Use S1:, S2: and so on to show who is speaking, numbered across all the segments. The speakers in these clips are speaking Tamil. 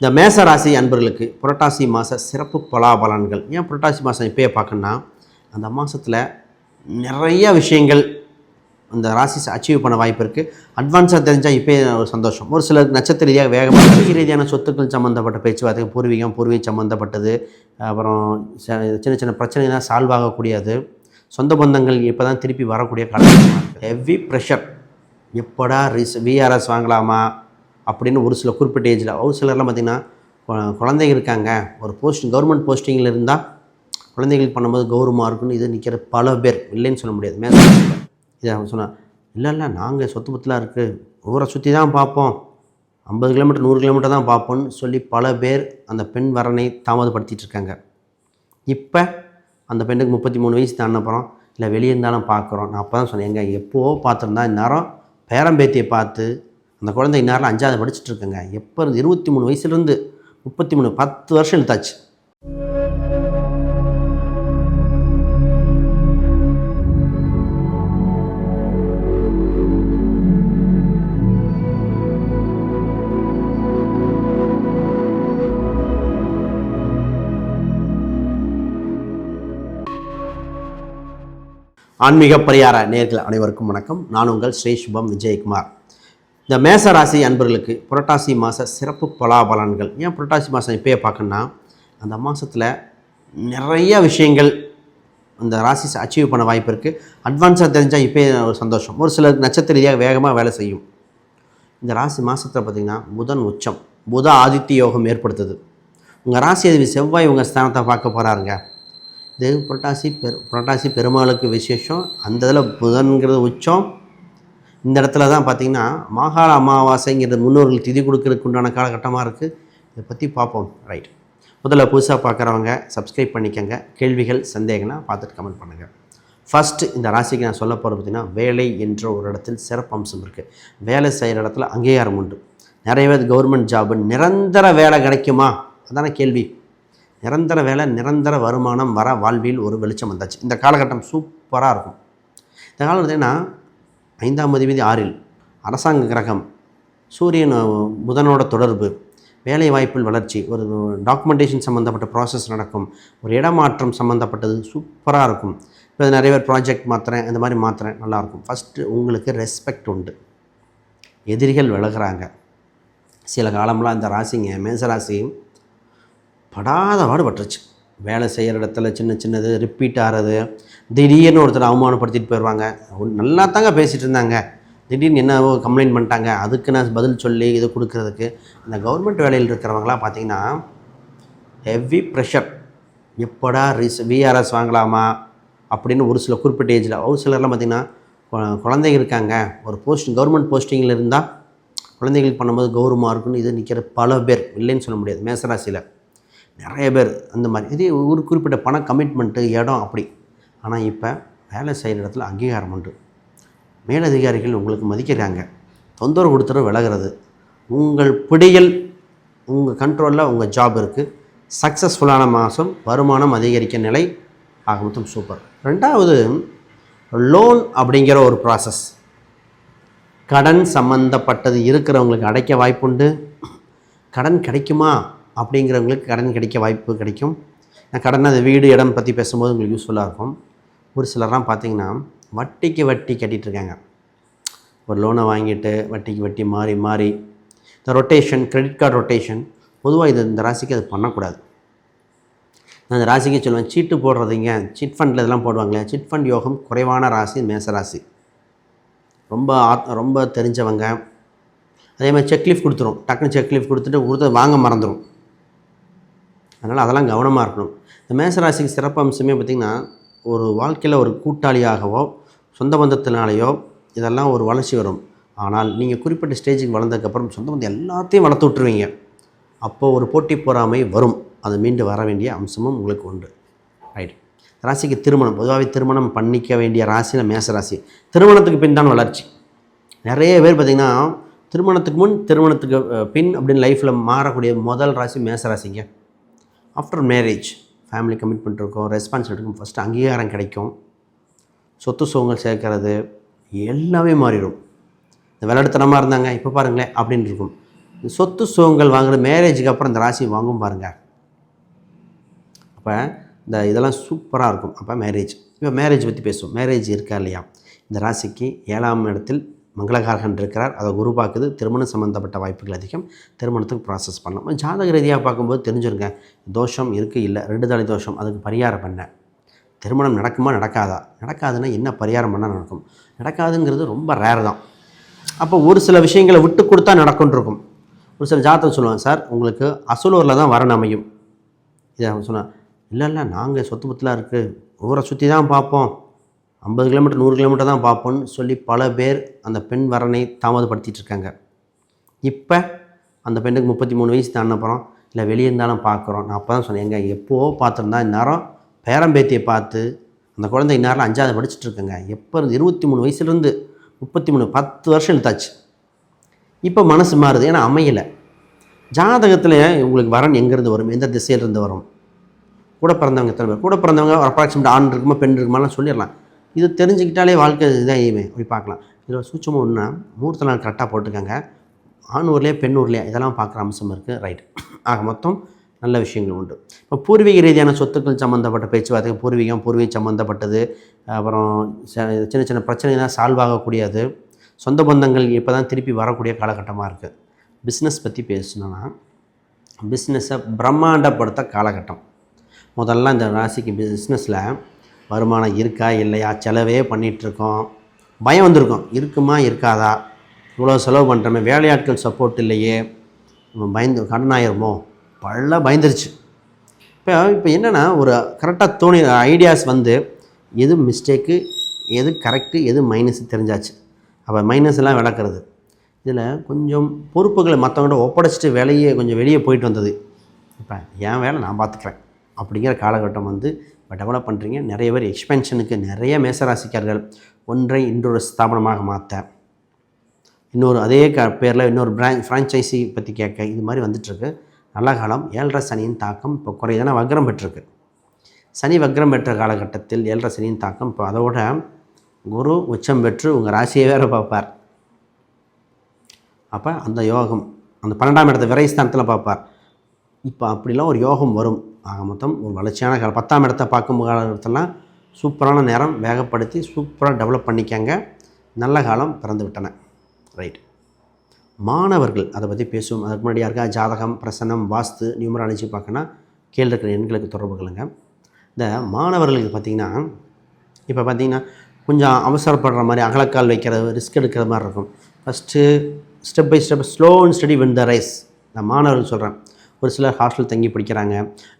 S1: இந்த மேச ராசி அன்பர்களுக்கு புரட்டாசி மாத சிறப்பு பலாபலன்கள். ஏன் புரட்டாசி மாதம் இப்பயே பார்க்கணுன்னா அந்த மாதத்தில் நிறைய விஷயங்கள் அந்த ராசி அச்சீவ் பண்ண வாய்ப்பு இருக்குது அட்வான்ஸாக தெரிஞ்சால் இப்போயே ஒரு சந்தோஷம். ஒரு சில நட்சத்திர ரீதியாக வேகமாக வணிக ரீதியான சொத்துக்கள் சம்மந்தப்பட்ட பேச்சுவார்த்தை பூர்வீகம் பூர்வீகம் சம்மந்தப்பட்டது அப்புறம் ச- சின்ன சின்ன பிரச்சனைலாம் சால்வ் ஆகக்கூடியது. சொந்த பந்தங்கள் இப்போ தான் திருப்பி வரக்கூடிய காலம் ஹெவி ப்ரெஷர் எப்படா ரிஸ் விஆர்எஸ் வாங்கலாமா? அப்படின்னு ஒரு சில குறிப்பிட்ட ஏஜில் ஒரு சிலர்லாம் பார்த்திங்கன்னா குழந்தைங்க இருக்காங்க. ஒரு போஸ்டிங் கவர்மெண்ட் போஸ்டிங்கில் இருந்தால் குழந்தைகளுக்கு பண்ணும்போது கௌரவமாக இருக்குன்னு இது நிற்கிற பல பேர். இல்லைன்னு சொல்ல முடியாது. மேலே இதை அவங்க சொன்னான் இல்லை இல்லை நாங்கள் சொத்து பத்தலாம் இருக்குது ஊரை சுற்றி தான் பார்ப்போம். ஐம்பது கிலோமீட்டர் நூறு கிலோமீட்டர் தான் பார்ப்போம்னு சொல்லி பல பேர் அந்த பெண் வரனை தாமதப்படுத்திட்டு இருக்காங்க. இப்போ அந்த பெண்ணுக்கு முப்பத்தி மூணு வயசு தாண்டின அப்புறம் இல்லை வெளியே இருந்தாலும் பார்க்குறோம். நான் அப்போ தான் சொன்னேன். எங்க எப்போவோ பார்த்துருந்தா இந்நேரம் பேரம்பேத்தியை பார்த்து அந்த குழந்தை இந்நேரம் அஞ்சாவது படிச்சுட்டு இருக்குங்க எப்போ இருந்து? இருபத்தி மூணு வயசுலேருந்து முப்பத்தி மூணு பத்து வருஷம் இழுத்தாச்சு. ஆன்மீக பரிகார நேர்கள் அனைவருக்கும் வணக்கம். நான் உங்கள் ஸ்ரீ சுபம் விஜயகுமார். இந்த மேச ராசி அன்பர்களுக்கு புரட்டாசி மாத சிறப்பு பலாபலன்கள். ஏன் புரட்டாசி மாதம் இப்பயே பார்க்கணுன்னா அந்த மாதத்தில் நிறைய விஷயங்கள் அந்த ராசி அச்சீவ் பண்ண வாய்ப்பு இருக்குது அட்வான்ஸாக தெரிஞ்சால் இப்போயே ஒரு சந்தோஷம். ஒரு சிலருக்கு நட்சத்திர ரீதியாக வேகமாக வேலை செய்யும். இந்த ராசி மாதத்தில் பார்த்திங்கன்னா புதன் உச்சம். புத ஆதித்ய யோகம் ஏற்படுத்துது. உங்கள் ராசி அதிபதி செவ்வாய் உங்கள் ஸ்தானத்தை பார்க்க போகிறாருங்க இது புரட்டாசி பெரு புரட்டாசி பெருமாளுக்கு விசேஷம். அந்த இதில் புதன்கிறது உச்சம். இந்த இடத்துல தான் பார்த்திங்கன்னா மாகாள அமாவாசைங்கிறது முன்னோர்கள் திதி கொடுக்கறதுக்கு உண்டான காலகட்டமாக இருக்குது இதை பற்றி பார்ப்போம். ரைட். முதல்ல புதுசாக பார்க்குறவங்க சப்ஸ்கிரைப் பண்ணிக்கங்க. கேள்விகள் சந்தேகம்னா பார்த்துட்டு கமெண்ட் பண்ணுங்கள் ஃபஸ்ட்டு இந்த ராசிக்கு நான் சொல்ல போகிறது பார்த்திங்கன்னா வேலை என்ற ஒரு இடத்தில் சிறப்பு அம்சம் இருக்குது வேலை செய்கிற இடத்துல அங்கீகாரம் உண்டு. நிறைய பேர் கவர்மெண்ட் ஜாபு நிரந்தர வேலை கிடைக்குமா? அதான கேள்வி. நிரந்தர வேலை நிரந்தர வருமானம் வர வாழ்வில் ஒரு வெளிச்சம் வந்தாச்சு. இந்த காலகட்டம் சூப்பராக இருக்கும். இந்த காலம் பார்த்தீங்கன்னா ஐந்தாம் அதிபதி ஆறில் அரசாங்க கிரகம் சூரியன் புதனோட தொடர்பு வேலை வாய்ப்பில் வளர்ச்சி ஒரு டாக்குமெண்டேஷன் சம்மந்தப்பட்ட ப்ராசஸ் நடக்கும் ஒரு இடமாற்றம் சம்மந்தப்பட்டது சூப்பராக இருக்கும். இப்போ நிறைய பேர் ப்ராஜெக்ட் மாற்றுறேன் இந்த மாதிரி மாற்றுறேன் நல்லாயிருக்கும். ஃபஸ்ட்டு உங்களுக்கு ரெஸ்பெக்ட் உண்டு. எதிரிகள் விலகிறாங்க. சில காலம்லாம் இந்த ராசிங்க மேசராசியும் படாத பாடுபட்டுருச்சு. வேலை செய்கிற இடத்துல சின்ன சின்னது ரிப்பீட் ஆகிறது திடீர்னு ஒருத்தர் அவமானப்படுத்திட்டு போயிடுவாங்க நல்லா தாங்க பேசிகிட்டு இருந்தாங்க திடீர்னு என்னவோ கம்ப்ளைண்ட் பண்ணிட்டாங்க. அதுக்கு நான் பதில் சொல்லி இது கொடுக்கறதுக்கு இந்த கவர்மெண்ட் வேலையில் இருக்கிறவங்களாம் பார்த்தீங்கன்னா ஹெவி ப்ரெஷர் எப்படா ரிஸ் விஆர்எஸ் வாங்கலாமா? அப்படின்னு ஒரு சில குறிப்பிட்ட ஏஜில் ஒரு சிலர்லாம் பார்த்திங்கன்னா குழந்தைங்க இருக்காங்க. ஒரு போஸ்ட் கவர்மெண்ட் போஸ்டிங்கில் இருந்தால் குழந்தைகளுக்கு பண்ணும்போது கௌரவமாக இருக்குன்னு இது நிற்கிற பல பேர். இல்லைன்னு சொல்ல முடியாது. மேசராசியில். நிறைய பேர் அந்த மாதிரி. இதே ஒரு குறிப்பிட்ட பண கமிட்மெண்ட்டு இடம் அப்படி. ஆனால் இப்போ வேலை செய்கிற இடத்துல அங்கீகாரம் உண்டு. மேலதிகாரிகள் உங்களுக்கு மதிக்கிறாங்க. தொந்தரவு கொடுத்துற விலகிறது. உங்கள் பிடியில் உங்கள் கண்ட்ரோலில் உங்கள் ஜாப் இருக்குது சக்ஸஸ்ஃபுல்லான மாதம் வருமானம் அதிகரிக்க நிலை ஆக மொத்தம் சூப்பர் ரெண்டாவது லோன் அப்படிங்கிற ஒரு ப்ராசஸ் கடன் சம்மந்தப்பட்டது இருக்கிறவங்களுக்கு அடைக்க வாய்ப்புண்டு. கடன் கிடைக்குமா? அப்படிங்கிறவங்களுக்கு கடன் கிடைக்க வாய்ப்பு கிடைக்கும். நான் கடன் அது வீடு இடம் பற்றி பேசும்போது உங்களுக்கு யூஸ்ஃபுல்லாக இருக்கும். ஒரு சிலர்லாம் பார்த்திங்கன்னா வட்டிக்கு வட்டி கட்டிகிட்ருக்காங்க இருக்காங்க ஒரு லோனை வாங்கிட்டு வட்டிக்கு வட்டி மாறி மாறி. இந்த ரொட்டேஷன் கிரெடிட் கார்டு ரொட்டேஷன் பொதுவாக இது இந்த ராசிக்கு அது பண்ணக்கூடாது. நான் இந்த ராசிக்கு சொல்லுவேன் சீட்டு போடுறதுங்க சிட் ஃபண்டில் இதெல்லாம் போடுவாங்களே சிட் ஃபண்ட் யோகம் குறைவான ராசி மேச ராசி. ரொம்ப ஆத் ரொம்ப தெரிஞ்சவங்க. அதே மாதிரி செக்லீஃப் கொடுத்துரும். டக்குன்னு செக்லீஃப் கொடுத்துட்டு கொடுத்து வாங்க மறந்துடும் அதனால் அதெல்லாம் கவனமாக இருக்கணும். இந்த மேசராசிக்கு சிறப்பு அம்சமே பார்த்திங்கன்னா ஒரு வாழ்க்கையில் ஒரு கூட்டாளியாகவோ சொந்த பந்தத்தினாலேயோ இதெல்லாம் ஒரு வளர்ச்சி வரும். ஆனால் நீங்கள் குறிப்பிட்ட ஸ்டேஜுக்கு வளர்ந்ததுக்கப்புறம் சொந்த பந்தம் எல்லாத்தையும் வளர்த்து விட்ருவீங்க அப்போது ஒரு போட்டி பொறாமை வரும். அது மீண்டு வர வேண்டிய அம்சமும் உங்களுக்கு உண்டு. ரைட் ராசிக்கு திருமணம். பொதுவாகவே திருமணம் பண்ணிக்க வேண்டிய ராசியில் மேச ராசி திருமணத்துக்கு பின் தான் வளர்ச்சி. நிறைய பேர் பார்த்திங்கன்னா திருமணத்துக்கு முன் திருமணத்துக்கு பின் அப்படின்னு லைஃப்பில் மாறக்கூடிய முதல் ராசி மேச ராசிங்க ஆஃப்டர் மேரேஜ் ஃபேமிலி கமிட்மெண்ட் இருக்கும் ரெஸ்பான்சிபிலிட்டி இருக்கும் ஃபஸ்ட்டு அங்கீகாரம் கிடைக்கும். சொத்து சுகங்கள் சேர்க்கறது எல்லாமே மாறிடும். இந்த விளையாட்டுத்தனமாக இருந்தாங்க இப்போ பாருங்களேன் அப்படின்னு இருக்கும். சொத்து சுகங்கள் வாங்குற மேரேஜுக்கு அப்புறம் இந்த ராசி வாங்கும் பாருங்கள் அப்போ இந்த இதெல்லாம் சூப்பராக இருக்கும். அப்போ மேரேஜ் இப்போ மேரேஜ் பற்றி பேசுவோம். மேரேஜ் இருக்கா இல்லையா? இந்த ராசிக்கு ஏழாம் இடத்தில் மங்களகாரகன் இருக்கிறார். அதை குருவாக்குது திருமணம் சம்மந்தப்பட்ட வாய்ப்புகள் அதிகம். திருமணத்துக்கு ப்ராசஸ் பண்ணலாம். ஜாதக ரீதியாக பார்க்கும்போது தெரிஞ்சுருங்க. தோஷம் இருக்குது இல்லை. ரெண்டு தலை தோஷம். அதுக்கு பரிகாரம் பண்ண. திருமணம் நடக்குமா நடக்காதா? நடக்காதுன்னா என்ன பரிகாரம் பண்ணால் நடக்கும்? நடக்காதுங்கிறது ரொம்ப ரேர் தான். அப்போ ஒரு சில விஷயங்களை விட்டு கொடுத்தா நடக்கும்னு இருக்கும் ஒரு சில ஜாதகம் சொல்லுவாங்க சார் உங்களுக்கு அசலூரில் தான் வரன் அமையும். இதை சொன்னேன் இல்லை இல்லை. நாங்கள் சொத்து பத்தலாக இருக்குது ஊரை சுற்றி தான் பார்ப்போம். ஐம்பது கிலோமீட்டர் நூறு கிலோமீட்டர் தான் பார்ப்போன்னு சொல்லி பல பேர் அந்த பெண் வரனை தாமதப்படுத்திட்டு இருக்காங்க. இப்போ அந்த பெண்ணுக்கு முப்பத்தி மூணு வயசு தாண்டினப்புறம் இல்லை வெளியே இருந்தாலும் பார்க்குறோம். நான் அப்போ தான் சொன்னேன் எங்கே எப்போவோ பார்த்துருந்தா இந்நேரம் பேரம்பேத்தியை பார்த்து அந்த குழந்தை இந்நேரம் அஞ்சாவது படிச்சுட்டு இருக்குங்க. எப்போ இருந்து? இருபத்தி மூணு வயசுலேருந்து முப்பத்தி மூணு பத்து வருஷம் இழுத்தாச்சு. இப்போ மனசு மாறுது ஏன்னா அமையலை. ஜாதகத்தில் உங்களுக்கு வரன் எங்கேருந்து வரும்? எந்த திசையிலேருந்து வரும்? கூட பிறந்தவங்க எத்தனை பேர்? கூட பிறந்தவங்க அப்ராக்சிமேட் ஆண் இருக்குமா பெண் இருக்குமாலாம் சொல்லிடலாம். இது தெரிஞ்சுக்கிட்டாலே வாழ்க்கை இதாக போய் பார்க்கலாம். இதில் சூட்சமாக ஒன்றுனா முகூர்த்த நாள் கரெக்டாக போட்டுக்கோங்க ஆண் ஊர்லேயே பெண் ஊர்லேயே இதெல்லாம் பார்க்குற அம்சம் இருக்குது ரைட் ஆக மொத்தம் நல்ல விஷயங்கள் உண்டு. இப்போ பூர்வீக ரீதியான சொத்துக்கள் சம்மந்தப்பட்ட பேச்சுவார்த்தை பூர்வீகம் பூர்வீகம் சம்மந்தப்பட்டது அப்புறம் ச- சின்ன சின்ன பிரச்சனை தான் சால்வ் ஆகக்கூடியது. சொந்த பந்தங்கள் இப்போ தான் திருப்பி வரக்கூடிய காலகட்டமாக இருக்குது பிஸ்னஸ் பற்றி பேசணுன்னா பிஸ்னஸை பிரம்மாண்டப்படுத்த காலகட்டம். முதல்ல இந்த ராசிக்கு பிஸ்னஸில் வருமானம் இருக்கா இல்லையா? செலவே பண்ணிகிட்ருக்கோம் பயம் வந்திருக்கும். இருக்குமா இருக்காதா? இவ்வளோ செலவு பண்ணுறோமே வேலையாட்கள் சப்போர்ட் இல்லையே. நம்ம பயந்து கடன் ஆயிருமோ பல பயந்துருச்சு. இப்போ இப்போ என்னென்னா ஒரு கரெக்டாக தோணி ஐடியாஸ் வந்து எது மிஸ்டேக்கு எது கரெக்டு எது மைனஸ் தெரிஞ்சாச்சு. அப்போ மைனஸ் எல்லாம் விளக்குறது. இதில் கொஞ்சம் பொறுப்புகளை மற்றவங்கள்ட்ட ஒப்படைச்சிட்டு வேலையே கொஞ்சம் வெளியே போயிட்டு வந்தது. இப்போ என் வேலை நான் பார்த்துக்கிறேன். அப்படிங்கிற காலகட்டம் வந்து டெவலப் பண்ணுறீங்க நிறைய பேர் எக்ஸ்பென்ஷனுக்கு நிறைய மேசராசிக்கார்கள் ஒன்றை இன்னொரு ஸ்தாபனமாக மாற்ற இன்னொரு அதே க பேரில் இன்னொரு பிரான்ச் ஃப்ரான்ச்சைஸி பற்றி கேட்க இது மாதிரி வந்துட்டுருக்கு. நல்ல காலம். ஏழரை சனியின் தாக்கம் இப்போ குறையதான வக்ரம் பெற்றிருக்கு. சனி வக்ரம் பெற்ற காலகட்டத்தில் ஏழரை சனியின் தாக்கம் இப்போ அதோட குரு உச்சம் பெற்று உங்கள் ராசியை வேறு பார்ப்பார். அப்போ அந்த யோகம் அந்த பன்னெண்டாம் இடத்த விரைஸ்தானத்தில் பார்ப்பார். இப்போ அப்படிலாம் ஒரு யோகம் வரும். ஆக மொத்தம் ஒரு வளர்ச்சியான கால பத்தாம் இடத்த பார்க்கும் காலத்தெல்லாம் சூப்பரான நேரம் வேகப்படுத்தி சூப்பராக டெவலப் பண்ணிக்கங்க. நல்ல காலம் பிறந்து விட்டன. ரைட் மாணவர்கள் அதை பற்றி பேசுவோம். அதுக்கு முன்னாடி யாருக்கா ஜாதகம் பிரசனம் வாஸ்து நியூமராலஜி பார்க்கணும்னா கீழே இருக்கிற எண்களுக்கு தொடர்பு கொள்ளுங்க. இந்த மாணவர்களுக்கு பார்த்திங்கன்னா இப்போ பார்த்தீங்கன்னா கொஞ்சம் அவசரப்படுற மாதிரி அகலக்கால் வைக்கிறது ரிஸ்க் எடுக்கிற மாதிரி இருக்கும். First step by step slow and steady win the race நான் மாணவர்கள் சொல்கிறேன் ஒரு சிலர் ஹாஸ்டல் தங்கி படிக்கிறாங்க.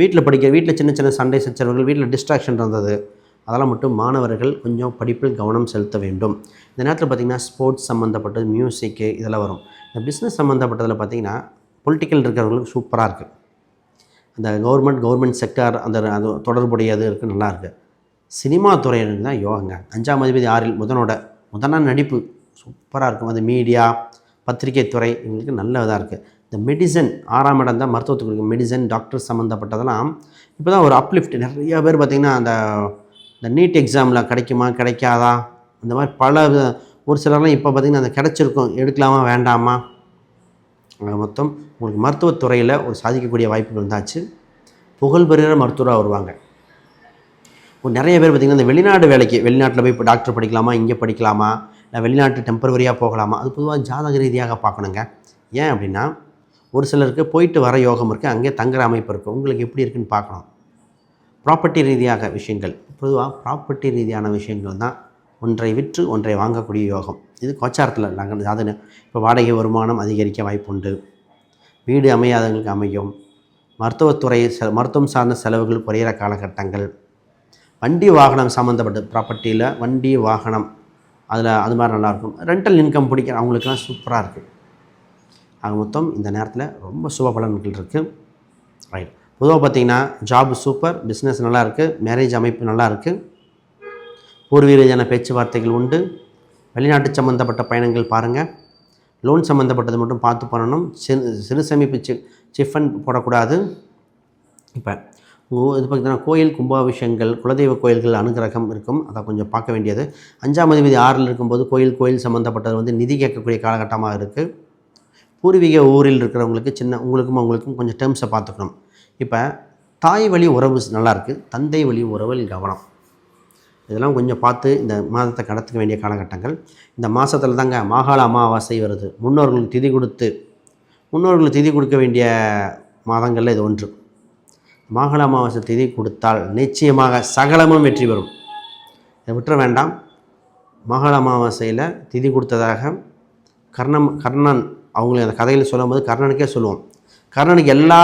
S1: வீட்டில் படிக்க வீட்டில் சின்ன சின்ன சண்டை சச்சரவுகள் வீட்டில் டிஸ்ட்ராக்ஷன் இருந்தது. அதெல்லாம் மட்டும் மாணவர்கள் கொஞ்சம் படிப்பில் கவனம் செலுத்த வேண்டும். இந்த நேரத்தில் பார்த்திங்கன்னா ஸ்போர்ட்ஸ் சம்மந்தப்பட்டது மியூசிக்கு இதெல்லாம் வரும். இந்த பிஸ்னஸ் சம்மந்தப்பட்டதில் பார்த்திங்கன்னா பொலிட்டிக்கல் இருக்கிறவங்களுக்கு சூப்பராக இருக்குது அந்த கவர்மெண்ட் கவர்மெண்ட் செக்டார் அந்த அது தொடர்புடையது இருக்குது நல்லா இருக்குது சினிமா துறையினர் தான் யோகங்க. அஞ்சாம் அதிபதி ஆறில் முதனோட முதனா நடிப்பு சூப்பராக இருக்கும். அது மீடியா பத்திரிகை துறை இவங்களுக்கு நல்ல இதாக இருக்குது இந்த மெடிசன் ஆறாம் இடம் தான் மருத்துவத்துக்கு மெடிசன் டாக்டர் சம்மந்தப்பட்டதெல்லாம் இப்போ தான் ஒரு அப்லிஃப்ட் நிறைய பேர் பார்த்திங்கன்னா அந்த இந்த நீட் எக்ஸாமில் கிடைக்குமா கிடைக்காதா? இந்த மாதிரி பல ஒரு சிலர்லாம் இப்போ பார்த்திங்கன்னா அந்த கிடச்சிருக்கும். எடுக்கலாமா வேண்டாமா? மொத்தம் உங்களுக்கு மருத்துவத்துறையில் ஒரு சாதிக்கக்கூடிய வாய்ப்புகள் இருந்தாச்சு புகழ்பெறுகிற மருத்துவராக வருவாங்க. நிறைய பேர் பார்த்திங்கன்னா இந்த வெளிநாடு வேலைக்கு வெளிநாட்டில் போய் இப்போ டாக்டர் படிக்கலாமா இங்கே படிக்கலாமா? இல்லை வெளிநாட்டு டெம்பரவரியாக போகலாமா? அது பொதுவாக ஜாதக ரீதியாக பார்க்கணுங்க. ஏன் அப்படின்னா ஒரு சிலருக்கு போயிட்டு வர யோகம் இருக்குது அங்கே தங்குற அமைப்பு இருக்குது உங்களுக்கு எப்படி இருக்குன்னு பார்க்கணும். ப்ராப்பர்ட்டி ரீதியாக விஷயங்கள். பொதுவாக ப்ராப்பர்ட்டி ரீதியான விஷயங்கள் தான் ஒன்றை விற்று ஒன்றை வாங்கக்கூடிய யோகம். இது கோச்சாரத்தில் நாங்கள் அதாவது இப்போ வாடகை வருமானம் அதிகரிக்க வாய்ப்புண்டு. வீடு அமையாதவங்களுக்கு அமையும். மருத்துவத்துறை மருத்துவம் சார்ந்த செலவுகள் குறையிற காலகட்டங்கள். வண்டி வாகனம் சம்மந்தப்பட்ட ப்ராப்பர்ட்டியில் வண்டி வாகனம் அதில் அது மாதிரி நல்லாயிருக்கும் ரெண்டல் இன்கம் பிடிக்கிற அவங்களுக்குலாம் சூப்பராக இருக்குது ஆக மொத்தம் இந்த நேரத்தில் ரொம்ப சுப பலன்கள் இருக்குது ரைட் பொதுவாக பார்த்தீங்கன்னா ஜாப் சூப்பர் பிஸ்னஸ் நல்லா இருக்குது மேரேஜ் அமைப்பு நல்லா இருக்குது பூர்வீக ரீதியான பேச்சுவார்த்தைகள் உண்டு. வெளிநாட்டு சம்மந்தப்பட்ட பயணங்கள் பாருங்கள் லோன் சம்மந்தப்பட்டது மட்டும் பார்த்து பண்ணணும். சிறு சிறு சேமிப்பு சி சிஃபன் போடக்கூடாது. இப்போ இது பார்த்தீங்கன்னா கோயில் கும்பாபிஷேகங்கள் குலதெய்வ கோயில்கள் அனுகிரகம் இருக்கும். அதை கொஞ்சம் பார்க்க வேண்டியது. அஞ்சாம் அதிபதி ஆறில் இருக்கும்போது கோயில் கோயில் சம்மந்தப்பட்டது வந்து நிதி கேட்கக்கூடிய காலகட்டமாக இருக்குது பூர்வீக ஊரில் இருக்கிறவங்களுக்கு சின்ன உங்களுக்கும் அவங்களுக்கும் கொஞ்சம் டேர்ம்ஸை பார்த்துக்கணும். இப்போ தாய் வழி உறவு நல்லாயிருக்கு தந்தை வழி உறவில் கவனம். இதெல்லாம் கொஞ்சம் பார்த்து இந்த மாதத்தை கடத்துக்க வேண்டிய காலகட்டங்கள். இந்த மாதத்தில் தாங்க மாகாள அமாவாசை வருது. முன்னோர்களுக்கு திதி கொடுத்து முன்னோர்களுக்கு திதி கொடுக்க வேண்டிய மாதங்களில் இது ஒன்று. மாகாள அமாவாசை திதி கொடுத்தால் நிச்சயமாக சகலமும் வெற்றி பெறும். இதை விட்டுற வேண்டாம். மாகாள அமாவாசையில் திதி கொடுத்ததாக கர்ணம் கர்ணன் அவங்களை அந்த கதையில் சொல்லும்போது கர்ணனுக்கே சொல்லுவோம். கர்ணனுக்கு எல்லா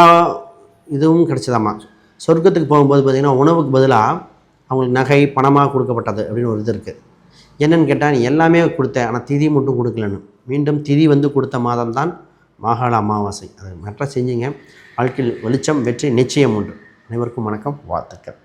S1: இதுவும் கிடைச்சதாம்மா. சொர்க்கத்துக்கு போகும்போது பார்த்திங்கன்னா உணவுக்கு பதிலாக அவங்களுக்கு நகை பணமாக கொடுக்கப்பட்டது அப்படின்னு ஒரு இது இருக்குது என்னென்னு கேட்டால் நீ எல்லாமே கொடுத்தேன் ஆனால் திதி மட்டும் கொடுக்கலன்னு. மீண்டும் திதி வந்து கொடுத்த மாதம் தான் மாகாள அமாவாசை. அதை மற்ற செஞ்சீங்க. வாழ்க்கையில் வெளிச்சம் வெற்றி நிச்சயம் உண்டு. அனைவருக்கும் வணக்கம் வாழ்த்துக்கள்.